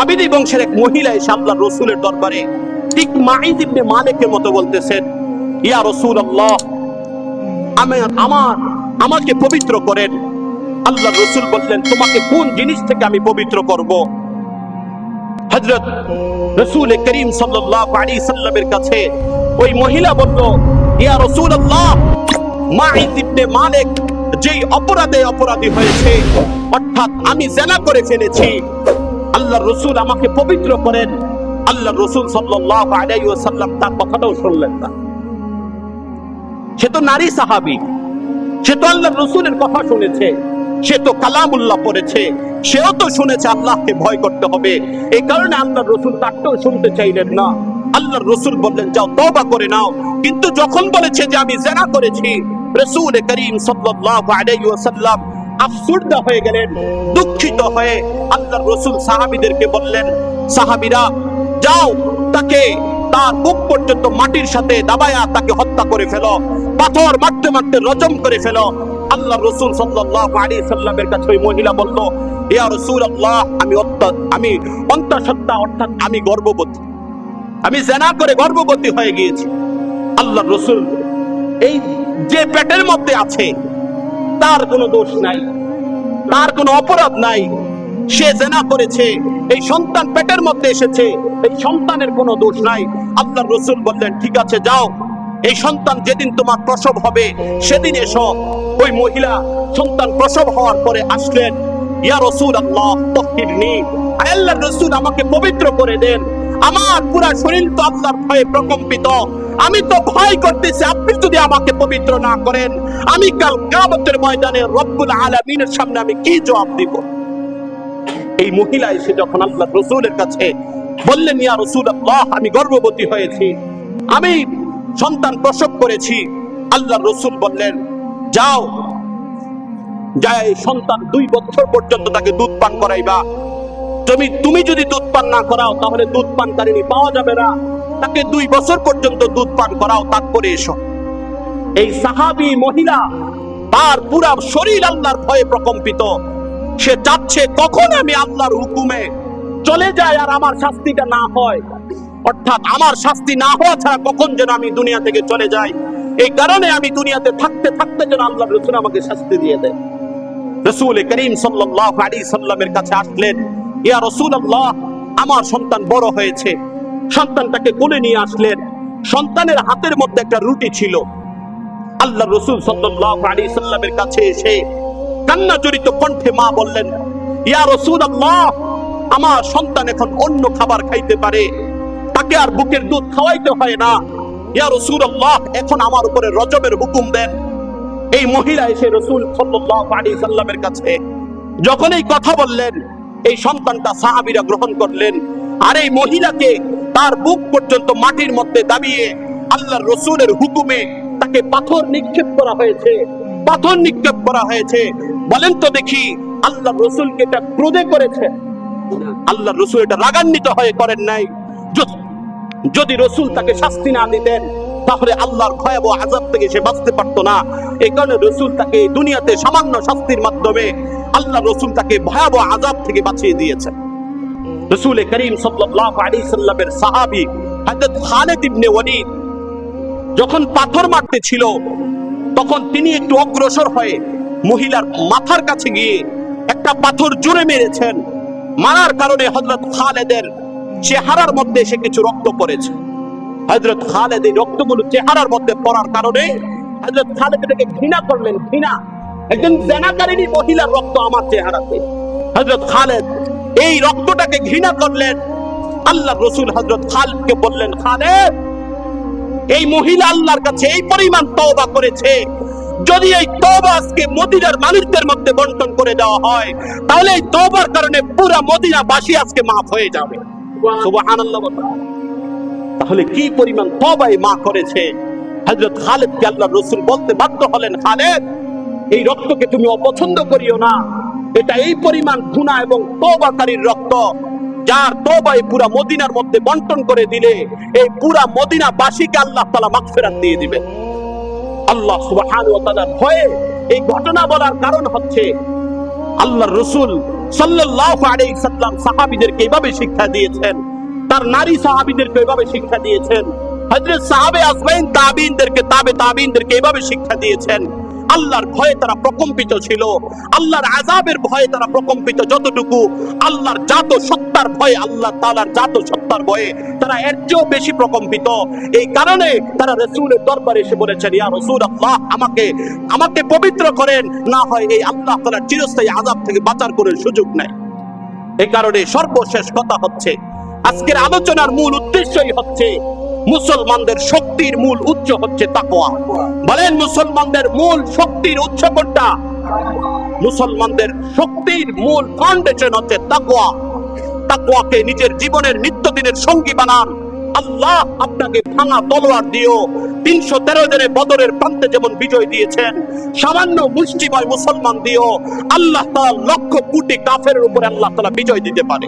আবিদি বংশের এক মহিলা এসে আল্লাহ রসুলের দরবারে ঠিক মাইদ ইবনে মালিকের মতো বলতেছেন, ইয়া রসুল আল্লাহ আমি আমার, আমাকে পবিত্র করেন। আল্লাহ রসুল বললেন, তোমাকে কোন জিনিস থেকে আমি পবিত্র করব? হযরত রসুল করিম সাল্লাল্লাহু আলাইহি সাল্লামের কাছে ওই মহিলা বলল, ইয়া রাসূলুল্লাহ মাইদ ইবনে মালিক যেই অপরাধে অপরাধী হয়েছে, অর্থাৎ আমি জেনা করে ফেলেছি আল্লাহ রসুল আমাকে পবিত্র করেন। আল্লাহ রসুল ওয়াসাল্লাম তার কথাটাও শুনলেন না। সে তো নারী সাহাবী। সে তো আল্লাহ রসুলের কথা শুনেছে। সে তো কালামুল্লাহ পড়েছে। সেও তো শুনেছে আল্লাহকে ভয় করতে হবে। এই কারণে আল্লাহ রসুল তারটাও শুনতে চাইলেন না। আল্লাহ রসুল বললেন, যাও, তওবা করে নাও। কিন্তু যখন বলেছে যে আমি জেনা করেছি, রসুল করিম সাল্লাল্লাহু আলাইহি ওয়াসাল্লাম আফসুর্দা হয়ে গেলেন, দুঃখিত হয়ে আল্লাহ রসুল সাহাবীদেরকে বললেন, সাহাবীরা, যাও, তাকে তার মুখ পর্যন্ত মাটির সাথে দাবায়া, তাকে হত্যা করে ফেলো, পাথর মারতে মারতে রজম করে ফেলো। আল্লাহ রসুল আলাইহি সাল্লামের কাছে ওই মহিলা বলল, ইয়া রাসূলুল্লাহ, আমি অত্য- আমি অন্তঃসত্ত্বা, অর্থাৎ আমি গর্ভবতী। আমি জেনা করে গর্ভবতী হয়ে গিয়েছি। আল্লাহ রসুল এই যে পেটের মধ্যে আছে তার কোনো দোষ নাই, তার কোনো অপরাধ নাই। সে জেনা করেছে, এই সন্তান পেটের মধ্যে এসেছে, এই সন্তানের কোনো দোষ নাই। আল্লাহ রসুল বললেন, ঠিক আছে, যাও। এই সন্তান যেদিন তোমার প্রসব হবে, সেদিন এসো। ওই মহিলা সন্তান প্রসব হওয়ার পরে আসলেন, ইয়া রসুল আল্লাহ তহিরনি আল্লাহ রসুল আমাকে পবিত্র করে দেন। আমার পুরা শরীর তো আল্লাহর ভয়ে প্রকম্পিত। আমি তো ভয় করতেছি, আপনি যদি আমাকে পবিত্র না করেন, আমি কাল কিয়ামতের ময়দানে রব্বুল আলামিনের সামনে আমি কি জবাব দিব? এই মহিলা এসে যখন আল্লাহ রসুলের কাছে বললেন, ইয়া রসুল আল্লাহ আমি গর্ভবতী হয়েছি, আমি সন্তান প্রসব করেছি। আল্লাহ রসুল বললেন, যাও যা সন্তান দুই বছর পর্যন্ত তাকে দুধ পান করাইবা। তুমি তুমি যদি দুধ পান না করাও, তাহলে দুধ পান পানকারিনী পাওয়া যাবে না। তাকে দুই বছর পর্যন্ত দুধ পান করাও তারপরে এসো। এই সাহাবি মহিলা, তার পুরা শরীর আল্লাহর ভয়ে প্রকম্পিত। সে চাচ্ছে কখন আমি আল্লাহর হুকুমে? চলে যায় আর আমার শাস্তিটা না হয়। অর্থাৎ আমার শাস্তি না হওয়া ছাড়া কখন যেন আমি দুনিয়া থেকে চলে যাই? এই কারণে আমি দুনিয়াতে থাকতে থাকতে যেন আল্লাহ রসুল আমাকে শাস্তি দিয়ে দেয় রসুল করিম সাল্লাল্লাহু আলাইহি সাল্লামের কাছে আসলেন। ইয়া রাসূলুল্লাহ, আমার সন্তান বড় হয়েছে। সন্তানটাকে কোলে নিয়ে আসলেন। সন্তানের হাতের মধ্যে একটা রুটি ছিল। আল্লাহ রসুল সাল্লামের কাছে এসে কান্না জড়িত কণ্ঠে মা বললেন, ইয়া রাসূলুল্লাহ, আমার সন্তান এখন অন্য খাবার খাইতে পারে। তাকে আর বুকের দুধ খাওয়াইতে হয় না। ইয়া রাসূলুল্লাহ, এখন আমার উপরে রজবের হুকুম দেন। এই মহিলা এসে রসুল সাল্লাল্লাহু আলাইহি সাল্লামের কাছে যখন এই কথা বললেন এই সন্তানটা সাহাবীরা গ্রহণ করলেন। আর এই মহিলাকে তার বুক পর্যন্ত মাটির মধ্যে দাবিয়ে আল্লাহর রসুলের হুকুমে তাকে পাথর নিক্ষেপ করা হয়েছে। পাথর নিক্ষেপ করা হয়েছে। বলেন তো দেখি আল্লাহ রসুলকে এটা ক্রোধে করেছে? আল্লাহ রসুল এটা রাগান্বিত হয়ে করেন নাই। যদি রসুল তাকে শাস্তি না দিতেন তাহলে আল্লাহর ভয়াবহ আজাব থেকে সে বাঁচতে পারতো না। এই কারণে রসুল তাকে দুনিয়াতে সামান্য শাস্তির মাধ্যমে আল্লাহ রসুল তাকে ভয়াবহ আজাব থেকে বাঁচিয়ে দিয়েছেন। রসুল করিম সাল্লামের ইবনে ওয়ালিদ যখন পাথর মারতে ছিল, তখন তিনি একটু অগ্রসর হয়ে মহিলার মাথার কাছে গিয়ে একটা পাথর জুড়ে মেরেছেন। মারার কারণে হযরত খালেদের চেহারার মধ্যে এসে কিছু রক্ত পড়েছে। হযরত খালেদ এই রক্তগুলো চেহারার মধ্যে পড়ার কারণে হযরত খালেদ এটাকে ঘৃণা করলেন, ঘৃণা। একজন জেনাকারিনী মহিলার রক্ত আমার চেহারাতে। হযরত খালেদ এই রক্তটাকে ঘৃণা করলেন। আল্লাহ রসুল হযরত খালিদকে বললেন, খালেদ, এই মহিলা আল্লাহর কাছে এই পরিমাণ তওবা করেছে। যদি এই তওবা আজকে মদিনার মানুষদের মধ্যে বন্টন করে দেওয়া হয়, তাহলে এই তওবার কারণে পুরা মদিনা বাসী আজকে মাফ হয়ে যাবে। সুবহানাল্লাহ। তাহলে কি পরিমাণ তবাই মা করেছে? হযরত খালেদ কে আল্লাহ রসুল বলতে বাধ্য হলেন, খালেদ, এই রক্তকে তুমি অপছন্দ করিও না। এটা এই পরিমাণ খুনা এবং তওবাকারীর রক্ত, যার তবাই পুরা মদিনার মধ্যে বন্টন করে দিলে, এই পুরা মদিনা বাসীকে আল্লাহ তাআলা মাগফিরাত দিয়ে দিবেন। আল্লাহ সুবহানাহু ওয়া তাআলার ভয়ে এই ঘটনা বলার কারণ হচ্ছে, আল্লাহর রসুল সাল্লাল্লাহু আলাইহি সাল্লাম সাহাবীদেরকে এইভাবে শিক্ষা দিয়েছেন তার নারী সাহাবীদেরকে এইভাবে শিক্ষা দিয়েছেন। হযরত সাহাবে আজমাইন তাবিইনদেরকে তাবে তাবিইনদেরকে এইভাবে শিক্ষা দিয়েছেন। আল্লাহর ভয়ে তারা প্রকম্পিত ছিল। আল্লাহর আযাবের ভয়ে তারা প্রকম্পিত যতটুকু। আল্লাহর জাত সত্তার ভয়ে, আল্লাহ তাআলার জাত সত্তার ভয়ে তারা এর চেয়েও বেশি প্রকম্পিত। এই কারণে তারা রাসূলের দরবারে এসে বলেছেন, ইয়া রাসূলুল্লাহ, আমাকে আমাকে পবিত্র করেন। না হয় এই আল্লাহ তাআলার চিরস্থায়ী আযাব থেকে বাঁচার করে সুযোগ নেই। এই কারণে সর্বশেষ কথা হচ্ছে আজকের আলোচনার মূল উদ্দেশ্যই হচ্ছে মুসলমানদের শক্তির মূল উৎস হচ্ছে তাকওয়া। বলেন, মুসলমানদের মূল শক্তির উৎস কোনটা? মুসলমানদের শক্তির মূল ফাউন্ডেশন হচ্ছে তাকওয়া। তাকওয়াকে নিজের জীবনের নিত্যদিনের সঙ্গী বানান। আল্লাহ আপনাকে ভাঙা তলোয়ার দিও তিনশো তেরো দিনে বদরের প্রান্তে যেমন বিজয় দিয়েছেন, সামান্য মুষ্টিময় মুসলমান দিও আল্লাহ তাআলা লক্ষ কোটি কাফের উপরে আল্লাহ তালা বিজয় দিতে পারে।